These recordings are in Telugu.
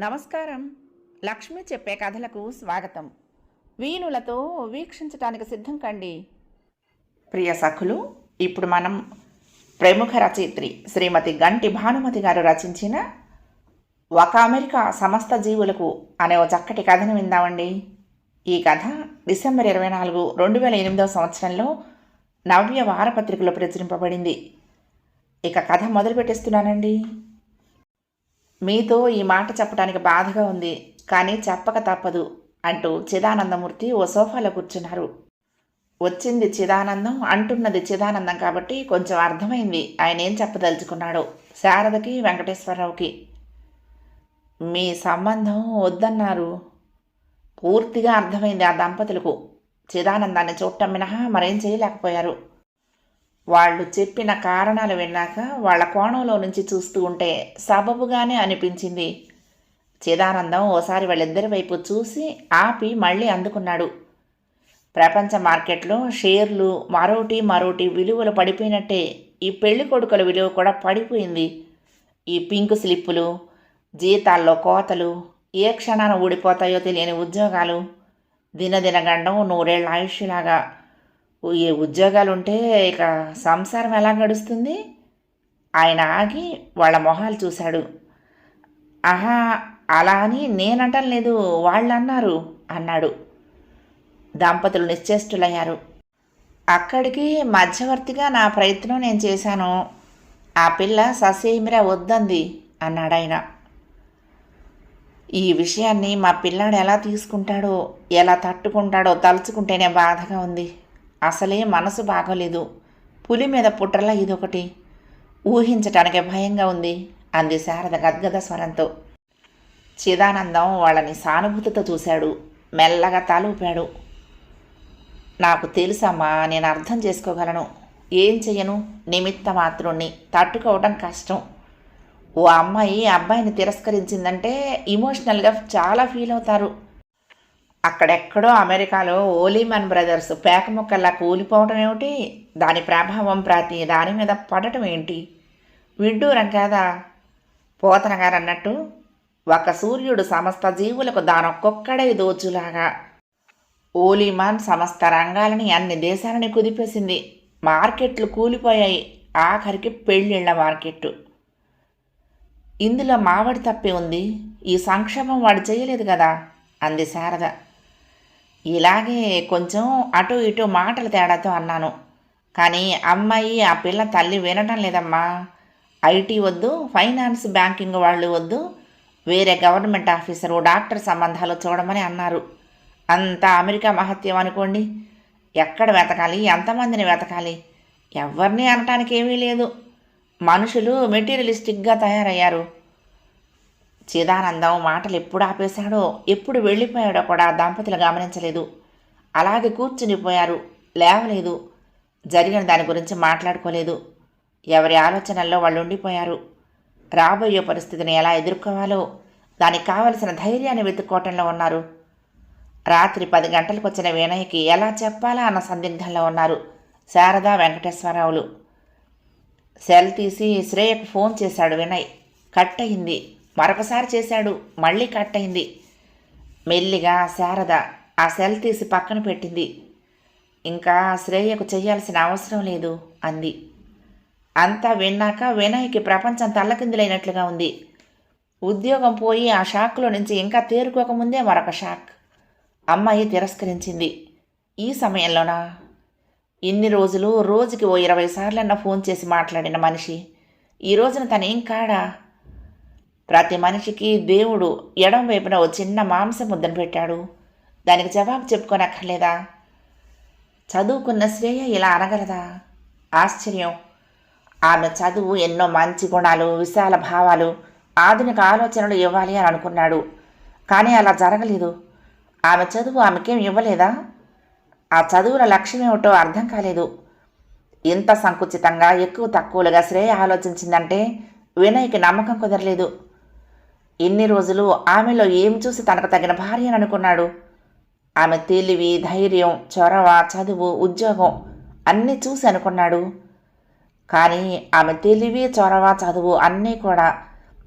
నమస్కారం. లక్ష్మి చెప్పే కథలకు స్వాగతం. వీణులతో వీక్షించటానికి సిద్ధం కండి. ప్రియ సఖులు ఇప్పుడు మనం ప్రముఖ రచయిత్రి శ్రీమతి గంటి భానుమతి గారు రచించిన ఒక అమెరికా సమస్త జీవులకు అనే ఒక చక్కటి కథను విందామండి. ఈ కథ డిసెంబర్ ఇరవై నాలుగు రెండు వేల ఎనిమిదవ సంవత్సరంలో నవ్య వారపత్రికలో ప్రచురింపబడింది. ఇక కథ మొదలు పెట్టేస్తున్నానండి మీతో ఈ మాట చెప్పడానికి బాధగా ఉంది కానీ చెప్పక తప్పదు అంటూ చిదానందమూర్తి ఓ సోఫాలో కూర్చున్నారు. వచ్చింది చిదానందం అంటున్నది చిదానందం కాబట్టి కొంచెం అర్థమైంది. ఆయన ఏం చెప్పదలుచుకున్నాడో. శారదకి వెంకటేశ్వరరావుకి. మీ సంబంధం వద్దన్నారు. పూర్తిగా అర్థమైంది ఆ దంపతులకు. చిదానందాన్ని చూడటం మినహా మరేం చేయలేకపోయారు. వాళ్ళు చెప్పిన కారణాలు విన్నాక వాళ్ళ కోణంలో నుంచి చూస్తూ ఉంటే సబబుగానే అనిపించింది. చిదానందం ఓసారి వాళ్ళిద్దరి వైపు చూసి ఆపి మళ్ళీ అందుకున్నాడు. ప్రపంచ మార్కెట్లో షేర్లు మరోటి మరోటి విలువలు పడిపోయినట్టే ఈ పెళ్ళి కొడుకుల విలువ కూడా పడిపోయింది. ఈ పింక్ స్లిప్పులు జీతాల్లో కోతలు ఏ క్షణాన ఊడిపోతాయో తెలియని ఉద్యోగాలు దినదిన గండం నూరేళ్ళ ఆయుష్లాగా ఏ ఉద్యోగాలు ఉంటే ఇక సంసారం ఎలా గడుస్తుంది? ఆయన ఆగి వాళ్ళ మొహాలు చూశాడు. ఆహా అలా అని నేనంటం లేదు వాళ్ళు అన్నారు అన్నాడు. దంపతులు నిశ్చేష్టులయ్యారు. అక్కడికి మధ్యవర్తిగా నా ప్రయత్నం నేను చేశాను. ఆ పిల్ల ససేమిరా వద్దంది అన్నాడు ఆయన ఈ విషయాన్ని మా పిల్లాడు ఎలా తీసుకుంటాడో ఎలా తట్టుకుంటాడో తలుచుకుంటేనే బాధగా ఉంది. అసలే మనసు బాగోలేదు. పులి మీద పుట్రలా ఇదొకటి. ఊహించటానికి భయంగా ఉంది అంది శారద గద్గద స్వరంతో. చిదానందం వాళ్ళని సానుభూతితో చూశాడు. మెల్లగా తలూపాడు. నాకు తెలుసమ్మా నేను అర్థం చేసుకోగలను. ఏం చెయ్యను? నిమిత్త మాత్రుణ్ణి తట్టుకోవడం కష్టం. ఓ అమ్మాయి అబ్బాయిని తిరస్కరించిందంటే ఇమోషనల్గా చాలా ఫీల్ అవుతారు అక్కడెక్కడో అమెరికాలో ఓలీమన్ బ్రదర్స్ పేక ముక్కల్లా కూలిపోవటం ఏమిటి? దాని ప్రభావం ప్రతి దాని మీద పడటం ఏంటి? విడ్డూరం కాదా? పోతన గారు అన్నట్టు ఒక సూర్యుడు సమస్త జీవులకు దానొక్కొక్కడే దోచులాగా. ఓలీమాన్ సమస్త రంగాలని అన్ని దేశాలని కుదిపేసింది. మార్కెట్లు కూలిపోయాయి. ఆఖరికి పెళ్ళిళ్ళ మార్కెట్టు. ఇందులో మావిడి తప్పే ఉంది. ఈ సంక్షేమం వాడు చేయలేదు కదా? అంది శారద. ఇలాగే కొంచెం అటు ఇటు మాటల తేడాతో అన్నాను. కానీ అమ్మాయి ఆ పిల్ల తల్లి వినటం లేదమ్మా. ఐటీ వద్దు ఫైనాన్స్ బ్యాంకింగ్ వాళ్ళు వద్దు వేరే గవర్నమెంట్ ఆఫీసరు డాక్టర్ సంబంధాలు చూడమని అన్నారు. అంతా అమెరికా మహత్యం అనుకోండి. ఎక్కడ వెతకాలి? ఎంతమందిని వెతకాలి? ఎవరిని అనటానికి ఏమీ లేదు. మనుషులు మెటీరియలిస్టిక్గా తయారయ్యారు. చిదానందం మాటలు ఎప్పుడు ఆపేశాడో ఎప్పుడు వెళ్ళిపోయాడో కూడా దంపతులు గమనించలేదు. అలాగే కూర్చునిపోయారు లేవలేదు. జరిగిన దాని గురించి మాట్లాడుకోలేదు. ఎవరి ఆలోచనల్లో వాళ్ళు ఉండిపోయారు. రాబోయే పరిస్థితిని ఎలా ఎదుర్కోవాలో దానికి కావలసిన ధైర్యాన్ని వెతుక్కోవటంలో ఉన్నారు. రాత్రి పది గంటలకు వచ్చిన వినయ్కి ఎలా చెప్పాలా అన్న సందిగ్ధంలో ఉన్నారు శారదా వెంకటేశ్వరరావులు. సెల్ తీసి శ్రేయకు ఫోన్ చేశాడు వినయ్ కట్ అయింది మరొకసారి చేశాడు. మళ్ళీ కట్ అయింది. మెల్లిగా శారద ఆ సెల్ తీసి పక్కన పెట్టింది. ఇంకా శ్రేయకు చేయాల్సిన అవసరం లేదు అంది. అంతా విన్నాక వినయ్కి ప్రపంచం తల్లకిందులైనట్లుగా ఉంది. ఉద్యోగం పోయి ఆ షాక్లో నుంచి ఇంకా తేరుకోకముందే మరొక షాక్. అమ్మాయి తిరస్కరించింది. ఈ సమయంలోనా? ఇన్ని రోజులు రోజుకి ఓ ఇరవై సార్లన్నా ఫోన్ చేసి మాట్లాడిన మనిషి. ఈ రోజున తనేం కాడా? ప్రతి మనిషికి దేవుడు ఎడం వైపున ఓ చిన్న మాంసం ముద్దను పెట్టాడు. దానికి జవాబు చెప్పుకోనక్కర్లేదా? చదువుకున్న శ్రేయ ఇలా అనగలదా? ఆశ్చర్యం. ఆమె చదువు ఎన్నో మంచి గుణాలు విశాల భావాలు ఆధునిక ఆలోచనలు ఇవ్వాలి అని అనుకున్నాడు. కానీ అలా జరగలేదు. ఆమె చదువు ఆమెకేం ఇవ్వలేదా? ఆ చదువుల లక్ష్యం ఏమిటో అర్థం కాలేదు. ఇంత సంకుచితంగా ఎక్కువ తక్కువలుగా శ్రేయ ఆలోచించిందంటే వినయ్కి నమ్మకం కుదరలేదు. ఇన్ని రోజులు ఆమెలో ఏం చూసి తనకు తగిన భార్య అని అనుకున్నాడు? ఆమె తెలివి ధైర్యం చొరవ చదువు ఉద్యోగం అన్నీ చూసి అనుకున్నాడు. కానీ ఆమె తెలివి చొరవ చదువు అన్నీ కూడా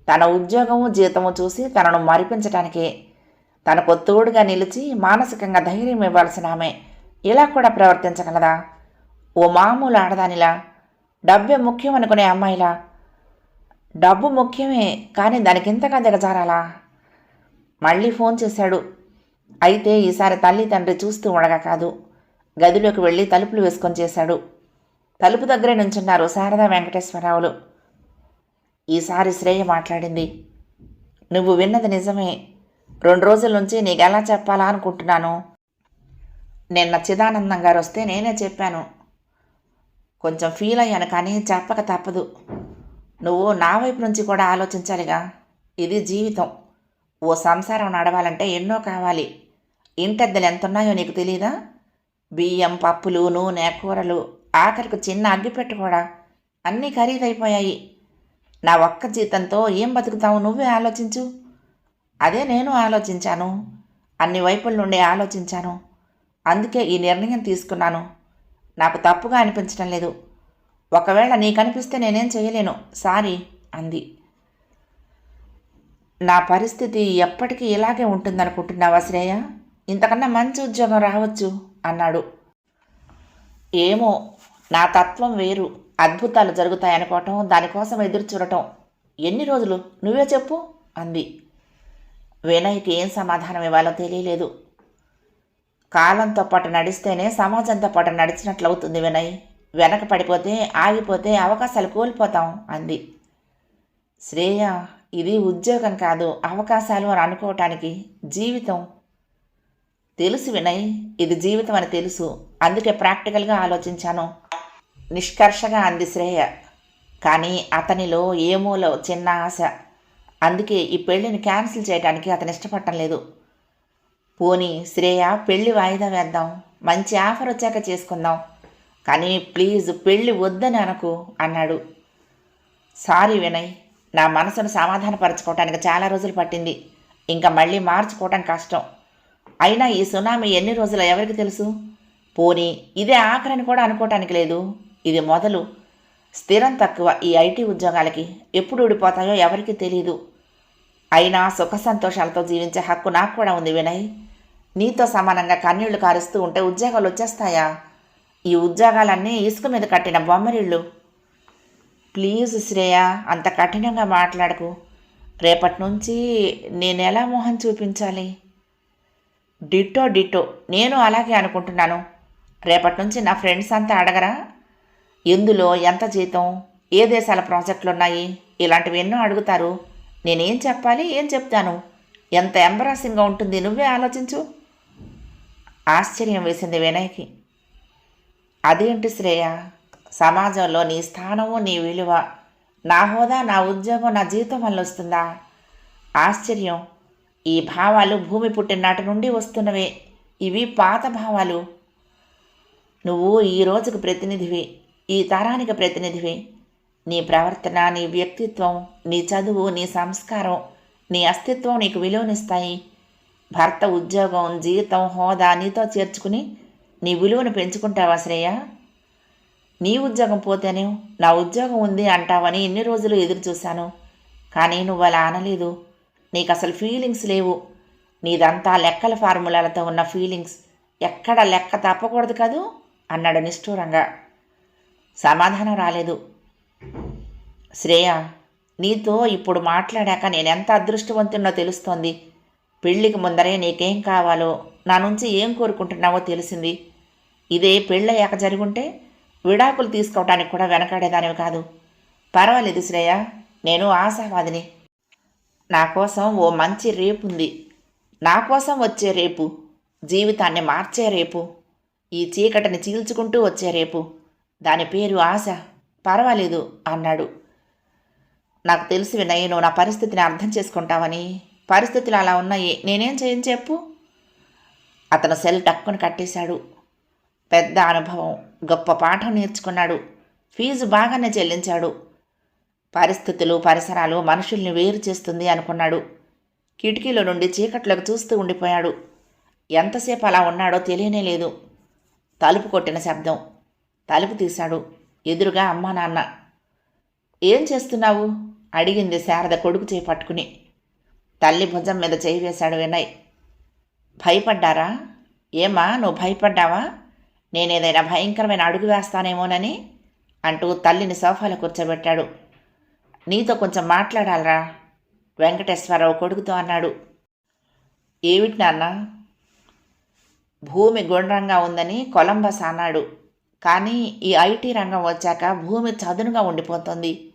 తన ఉద్యోగము జీతము చూసి తనను మరిపించటానికే. తనకు తోడుగా నిలిచి మానసికంగా ధైర్యం ఇవ్వాల్సిన ఆమె ఇలా కూడా ప్రవర్తించగలదా? ఓ మామూలు ఆడదానిలా? డబ్బే ముఖ్యం అనుకునే అమ్మాయిలా? డబ్బు ముఖ్యమే కానీ దానికి ఇంతగా దిగజారాలా? మళ్ళీ ఫోన్ చేశాడు. అయితే ఈసారి తల్లి తండ్రి చూస్తూ ఉండగా కాదు. గదిలోకి వెళ్ళి తలుపులు వేసుకొని చేశాడు. తలుపు దగ్గరే నుంచున్నారు శారదా వెంకటేశ్వరరావులు. ఈసారి శ్రేయ మాట్లాడింది. నువ్వు విన్నది నిజమే. రెండు రోజుల నుంచి నీకు ఎలా చెప్పాలా అనుకుంటున్నాను? నిన్న చిదానందం గారు వస్తే నేనే చెప్పాను. కొంచెం ఫీల్ అయ్యాను కానీ చెప్పక తప్పదు. నువ్వు నా వైపు నుంచి కూడా ఆలోచించాలిగా? ఇది జీవితం. ఓ సంసారం నడవాలంటే ఎన్నో కావాలి. ఇంటద్దెలు ఎంతున్నాయో నీకు తెలీదా? బియ్యం పప్పులు నూనె కూరలు ఆఖరికి చిన్న అగ్గిపెట్టు కూడా. అన్నీ ఖరీదైపోయాయి. నా ఒక్క జీతంతో ఏం బతుకుతావు నువ్వే ఆలోచించు. అదే నేను ఆలోచించాను. అన్ని వైపుల నుండి ఆలోచించాను. అందుకే ఈ నిర్ణయం తీసుకున్నాను. నాకు తప్పుగా అనిపించడం లేదు. ఒకవేళ నీ కనిపిస్తే నేనేం చేయలేను. సారీ అంది. నా పరిస్థితి ఎప్పటికీ ఇలాగే ఉంటుందనుకుంటున్నావా శ్రేయ? ఇంతకన్నా మంచి ఉద్యోగం రావచ్చు అన్నాడు. ఏమో నా తత్వం వేరు. అద్భుతాలు జరుగుతాయనుకోవటం దానికోసం ఎదురు చూడటం. ఎన్ని రోజులు? నువ్వే చెప్పు అంది. వినయ్కి ఏం సమాధానం ఇవ్వాలో తెలియలేదు. కాలంతో పాటు నడిస్తేనే సమాజంతో పాటు నడిచినట్లవుతుంది వినయ్. వెనక పడిపోతే ఆగిపోతే అవకాశాలు కోల్పోతాం అంది. శ్రేయ ఇది ఉద్యోగం కాదు అవకాశాలు అని అనుకోవటానికి జీవితం తెలుసు వినయ్ ఇది జీవితం అని తెలుసు అందుకే ప్రాక్టికల్గా ఆలోచించాను. నిష్కర్షగా అంది శ్రేయ. కానీ అతనిలో ఏమోలో చిన్న ఆశ. అందుకే ఈ పెళ్ళిని క్యాన్సిల్ చేయడానికి అతను ఇష్టపడటం లేదు. పోనీ శ్రేయ పెళ్ళి వాయిదా వేద్దాం మంచి ఆఫర్ వచ్చాక చేసుకుందాం. కానీ ప్లీజ్ పెళ్ళి వద్దని అనకు అన్నాడు. సారీ వినయ్ నా మనసును సమాధానపరచుకోవటానికి చాలా రోజులు పట్టింది. ఇంకా మళ్ళీ మార్చుకోవటం కష్టం. అయినా ఈ సునామీ ఎన్ని రోజులు ఎవరికి తెలుసు? పోనీ ఇదే ఆఖరని కూడా అనుకోవటానికి లేదు. ఇది మొదలు. స్థిరం తక్కువ ఈ ఐటీ ఉద్యోగాలకి ఎప్పుడు ఊడిపోతాయో ఎవరికీ తెలియదు అయినా సుఖ సంతోషాలతో జీవించే హక్కు నాకు కూడా ఉంది వినయ్. నీతో సమానంగా కన్నీళ్ళు కారుస్తూ ఉంటే ఉద్యోగాలు వచ్చేస్తాయా? ఈ ఉద్యోగాలన్నీ ఇసుక మీద కట్టిన బొమ్మరిళ్ళు. ప్లీజ్ శ్రేయ అంత కఠినంగా మాట్లాడకు. రేపటి నుంచి నేను ఎలా మొహం చూపించాలి? డిట్టో డిట్టో నేను అలాగే అనుకుంటున్నాను. రేపటి నుంచి నా ఫ్రెండ్స్ అంతా అడగరా? ఎందులో ఎంత జీతం? ఏ దేశాల ప్రాజెక్టులు ఉన్నాయి ఇలాంటివి ఎన్నో అడుగుతారు. నేనేం చెప్పాలి? ఏం చెప్తాను? ఎంత ఎంబరాసింగ్గా ఉంటుంది? నువ్వే ఆలోచించు. ఆశ్చర్యం వేసింది వినయ్కి. అదేంటి శ్రేయ? సమాజంలో నీ స్థానము నీ విలువ నా హోదా నా ఉద్యోగం నా జీవితం వల్ల వస్తుందా? ఆశ్చర్యం. ఈ భావాలు భూమి పుట్టినాటి నుండి వస్తున్నవే. ఇవి పాత భావాలు. నువ్వు ఈ రోజుకు ప్రతినిధివి ఈ తరానికి ప్రతినిధివి. నీ ప్రవర్తన నీ వ్యక్తిత్వం నీ చదువు నీ సంస్కారం నీ అస్తిత్వం నీకు విలువనిస్తాయి. భర్త ఉద్యోగం జీతం హోదా నీతో చేర్చుకుని నీ విలువను పెంచుకుంటావా శ్రేయ? నీ ఉద్యోగం పోతేనే నా ఉద్యోగం ఉంది అంటావని ఎన్ని రోజులు ఎదురు చూశాను. కానీ నువ్వు అలా అనలేదు. నీకు అసలు ఫీలింగ్స్ లేవు. నీదంతా లెక్కల ఫార్ములాలతో ఉన్న ఫీలింగ్స్ ఎక్కడ లెక్క తప్పకూడదు కదూ? అన్నాడు నిష్ఠూరంగా. సమాధానం రాలేదు. శ్రేయ నీతో ఇప్పుడు మాట్లాడాక నేను ఎంత అదృష్టవంతున్నో తెలుస్తోంది. పెళ్ళికి ముందరే నీకేం కావాలో నా నుంచి ఏం కోరుకుంటున్నావో తెలిసింది. ఇదే పెళ్ళయ్యాక జరుగుంటే విడాకులు తీసుకోవటానికి కూడా వెనకాడేదానివి కాదు. పర్వాలేదు శ్రేయ నేను ఆశావాదిని. నా కోసం ఓ మంచి రేపు ఉంది. నా కోసం వచ్చే రేపు జీవితాన్ని మార్చే రేపు ఈ చీకటిని చీల్చుకుంటూ వచ్చే రేపు దాని పేరు ఆశ. పర్వాలేదు అన్నాడు. నాకు తెలిసి వినయ్ నువ్వు నా పరిస్థితిని అర్థం చేసుకుంటావని. పరిస్థితులు అలా ఉన్నాయి. నేనేం చేయని చెప్పు? అతను సెల్ టక్కుని కట్టేశాడు. పెద్ద అనుభవం. గొప్ప పాఠం నేర్చుకున్నాడు. ఫీజు బాగానే చెల్లించాడు. పరిస్థితులు పరిసరాలు మనుషుల్ని వేరు చేస్తుంది అనుకున్నాడు. కిటికీలో నుండి చీకట్లోకి చూస్తూ ఉండిపోయాడు. ఎంతసేపు అలా ఉన్నాడో తెలియనే లేదు. తలుపు కొట్టిన శబ్దం. తలుపు తీశాడు. ఎదురుగా అమ్మా నాన్న. ఏం చేస్తున్నావు? అడిగింది శారద కొడుకు చేయి పట్టుకుని. తల్లి భుజం మీద చేయి వేశాడు వినయ్. భయపడ్డారా? ఏమా నువ్వు భయపడ్డావా? నేనేదైనా భయంకరమైన అడుగు వేస్తానేమోనని అంటూ తల్లిని సోఫాలో కూర్చోబెట్టాడు. నీతో కొంచెం మాట్లాడాలరా? వెంకటేశ్వరరావు కొడుకుతో అన్నాడు. ఏమిటి నాన్న? భూమి గుండ్రంగా ఉందని కొలంబస్ అన్నాడు. కానీ ఈ ఐటీ రంగం వచ్చాక భూమి చదునుగా ఉండిపోతుంది.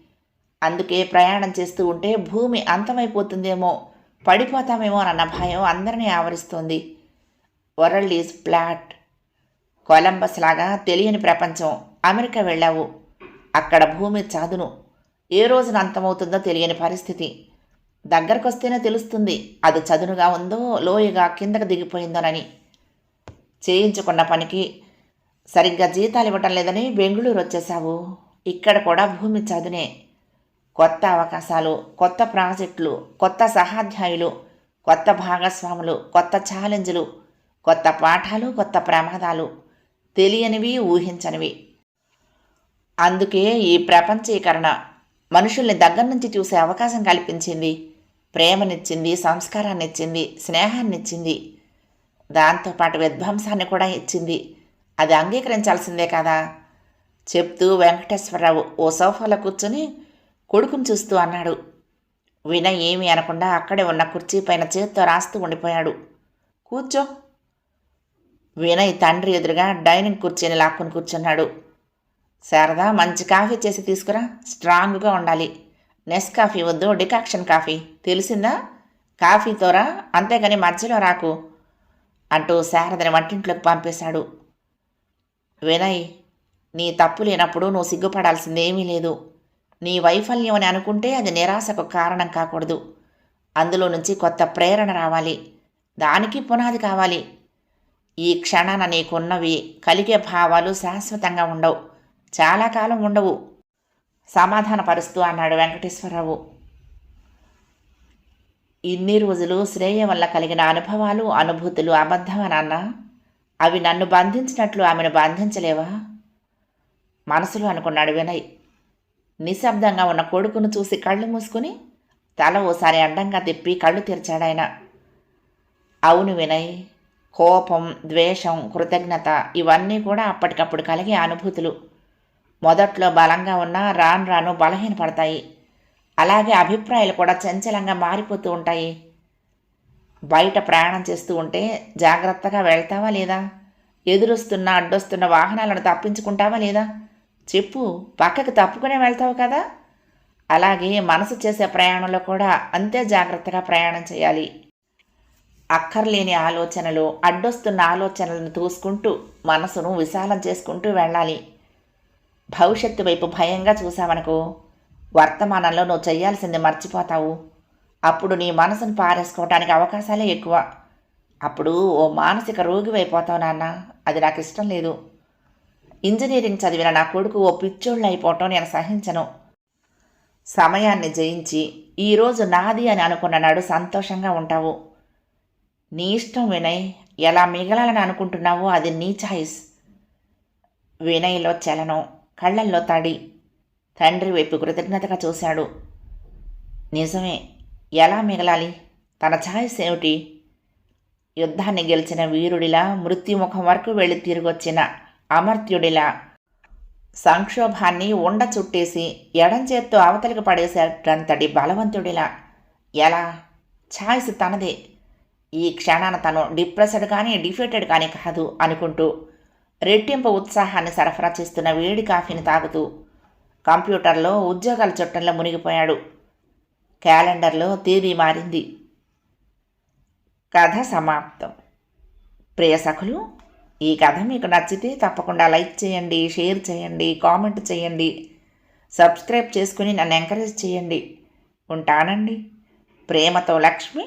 అందుకే ప్రయాణం చేస్తూ ఉంటే భూమి అంతమైపోతుందేమో పడిపోతామేమో అన్న భయం అందరినీ ఆవరిస్తుంది. World is flat. కొలంబస్ లాగా తెలియని ప్రపంచం. అమెరికా వెళ్ళావు. అక్కడ భూమి చాదును. ఏ రోజున అంతమవుతుందో తెలియని పరిస్థితి. దగ్గరకొస్తేనే తెలుస్తుంది అది చదునుగా ఉందో లోయగా కిందకు దిగిపోయిందోనని. చేయించుకున్న పనికి సరిగ్గా జీతాలు ఇవ్వటం లేదని బెంగళూరు వచ్చేసావు ఇక్కడ కూడా భూమి చదునే. కొత్త అవకాశాలు కొత్త ప్రాజెక్టులు కొత్త సహాధ్యాయులు కొత్త భాగస్వాములు కొత్త ఛాలెంజ్లు కొత్త పాఠాలు కొత్త ప్రమాదాలు. తెలియనివి ఊహించనివి. అందుకే ఈ ప్రపంచీకరణ మనుషుల్ని దగ్గర నుంచి చూసే అవకాశం కల్పించింది. ప్రేమనిచ్చింది సంస్కారాన్ని ఇచ్చింది దాంతోపాటు విధ్వంసాన్ని కూడా ఇచ్చింది. అది అంగీకరించాల్సిందే కదా. చెప్తూ వెంకటేశ్వరరావు ఓ సోఫాలో కూర్చొని కొడుకుని చూస్తూ అన్నాడు. వినయ్ ఏమీ అనకుండా అక్కడే ఉన్న కుర్చీ పైన చేత్తో రాస్తూ ఉండిపోయాడు. కూర్చో. వినయ్ తండ్రి ఎదురుగా డైనింగ్ కుర్చీని లాక్కుని కూర్చున్నాడు. శారదా మంచి కాఫీ చేసి తీసుకురా స్ట్రాంగ్గా ఉండాలి. నెస్ కాఫీ వద్దు డికాక్షన్ కాఫీ. తెలిసిందా? కాఫీతోరా అంతేగాని మధ్యలో రాకు అంటూ శారదని వంటింట్లోకి పంపేశాడు. వినయ్ నీ తప్పు లేనప్పుడు నువ్వు సిగ్గుపడాల్సిందేమీ లేదు. నీ వైఫల్యం అని అనుకుంటే అది నిరాశకు కారణం కాకూడదు. అందులో నుంచి కొత్త ప్రేరణ రావాలి. దానికి పునాది కావాలి. ఈ క్షణాన నీకున్నవి కలిగే భావాలు శాశ్వతంగా ఉండవు. చాలా కాలం ఉండవు. సమాధానపరుస్తూ అన్నాడు వెంకటేశ్వరరావు. ఇన్ని రోజులు శ్రేయ వల్ల కలిగిన అనుభవాలు అనుభూతులు అబద్ధమా నాన్న? అవి నన్ను బంధించినట్లు ఆమెను బంధించలేవా? మనసులో అనుకున్నాడు వినయ్. నిశ్శబ్దంగా ఉన్న కొడుకును చూసి కళ్ళు మూసుకుని తల ఓసారి అడ్డంగా తిప్పి కళ్ళు తెరిచాడాయన. అవును వినయ్ కోపం ద్వేషం కృతజ్ఞత ఇవన్నీ కూడా అప్పటికప్పుడు కలిగే అనుభూతులు. మొదట్లో బలంగా ఉన్నా రాను రాను బలహీనపడతాయి. అలాగే అభిప్రాయాలు కూడా చంచలంగా మారిపోతూ ఉంటాయి. బయట ప్రయాణం చేస్తూ ఉంటే జాగ్రత్తగా వెళ్తావా లేదా? ఎదురొస్తున్న అడ్డొస్తున్న వాహనాలను తప్పించుకుంటావా లేదా? చెప్పు పక్కకు తప్పుకునే వెళ్తావు కదా? అలాగే మనసు చేసే ప్రయాణంలో కూడా అంతే జాగ్రత్తగా ప్రయాణం చేయాలి. అక్కర్లేని ఆలోచనలు అడ్డొస్తున్న ఆలోచనలను చూసుకుంటూ మనసును విశాలం చేసుకుంటూ వెళ్ళాలి. భవిష్యత్తు వైపు భయంగా చూసావనుకో వర్తమానంలో నువ్వు చేయాల్సింది మర్చిపోతావు. అప్పుడు నీ మనసును పారేసుకోవటానికి అవకాశాలే ఎక్కువ. అప్పుడు ఓ మానసిక రోగి అయిపోతావు నాన్న. అది నాకు ఇష్టం లేదు. ఇంజనీరింగ్ చదివిన నా కొడుకు ఓ పిచ్చోళ్ళు అయిపోవటం నేను సహించను. సమయాన్ని జయించి ఈరోజు నాది అని అనుకున్న నాడు సంతోషంగా ఉంటావు. నీ ఇష్టం వినయ్ ఎలా మిగలాలని అనుకుంటున్నావో అది నీ ఛాయిస్ వినయ్లో చలనం కళ్ళల్లో తడి. తండ్రి వైపు కృతజ్ఞతగా చూశాడు. నిజమే ఎలా మిగలాలి? తన ఛాయిస్ ఏమిటి? యుద్ధాన్ని గెలిచిన వీరుడిలా మృత్యుముఖం వరకు వెళ్ళి తిరిగొచ్చిన అమర్త్యుడిలా. సంక్షోభాన్ని ఉండ చుట్టేసి ఎడం చేత్తో అవతలికి పడేసేటంతటి బలవంతుడిలా. ఎలా? ఛాయిస్ తనదే. ఈ క్షణాన తను డిప్రెస్డ్ కానీ డిఫీటెడ్ కానీ కాదు అనుకుంటూ రెట్టింపు ఉత్సాహాన్ని సరఫరా చేస్తున్న వేడి కాఫీని తాగుతూ కంప్యూటర్లో ఉద్యోగాల చుట్టంలో మునిగిపోయాడు. క్యాలెండర్లో తేదీ మారింది. కథ సమాప్తం. ప్రియసఖులు ఈ కథ మీకు నచ్చితే తప్పకుండా లైక్ చేయండి షేర్ చేయండి కామెంట్ చేయండి సబ్స్క్రైబ్ చేసుకుని నన్ను ఎంకరేజ్ చేయండి. ఉంటానండి. ప్రేమతో లక్ష్మి.